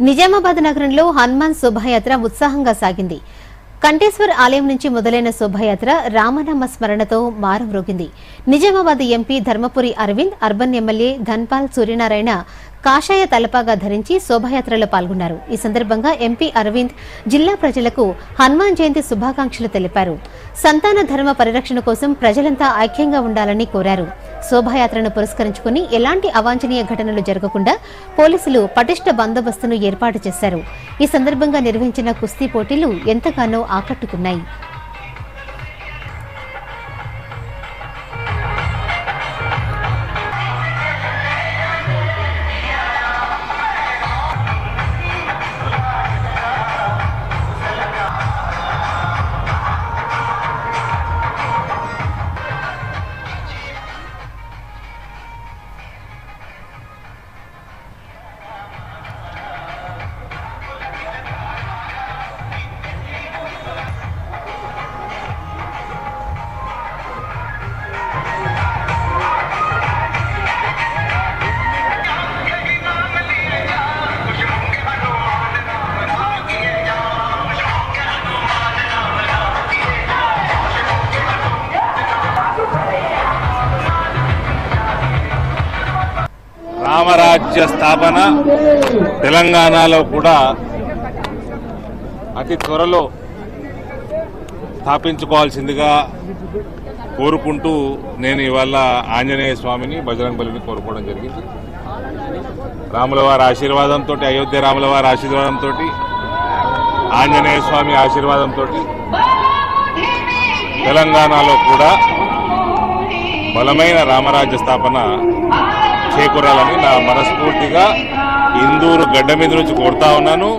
నిజామాబాద్ నగరంలో హనుమాన్ శోభాయాత్ర ఉత్సాహంగా సాగింది. కంటేశ్వర్ ఆలయం నుంచి మొదలైన శోభాయాత్ర రామనామ స్మరణతో మారుమ్రోగింది. Nizamabad MP Dharmapuri Arvind urban MLA Dhanpal Suryanarayana కాషాయ తలపాగా ధరించి శోభాయాత్రలో పాల్గొన్నారు. ఈ సందర్భంగా ఎంపీ అరవింద్ జిల్లా ప్రజలకు హనుమాన్ జయంతి శుభాకాంక్షలు తెలిపారు. సంతాన ధర్మ పరిరక్షణ కోసం ప్రజలంతా ఐక్యంగా ఉండాలని కోరారు. శోభాయాత్రను పురస్కరించుకుని ఎలాంటి అవాంఛనీయ ఘటనలు జరగకుండా పోలీసులు పటిష్ట బందోబస్తును ఏర్పాటు చేశారు. ఈ సందర్భంగా నిర్వహించిన కుస్తీ పోటీలు ఎంతగానో ఆకట్టుకున్నాయి. రామరాజ్య స్థాపన తెలంగాణలో కూడా అతి త్వరలో స్థాపించుకోవాల్సిందిగా కోరుకుంటూ నేను ఇవాళ ఆంజనేయ స్వామిని బజరంగ బలిని కోరుకోవడం జరిగింది. రాముల వారి ఆశీర్వాదంతో అయోధ్య రాముల వారి ఆశీర్వాదంతో ఆంజనేయ స్వామి ఆశీర్వాదంతో తెలంగాణలో కూడా బలమైన రామరాజ్య స్థాపన చేకూరాలని నా మనస్ఫూర్తిగా ఇందూరు గడ్డ మీద నుంచి కొడతా ఉన్నాను.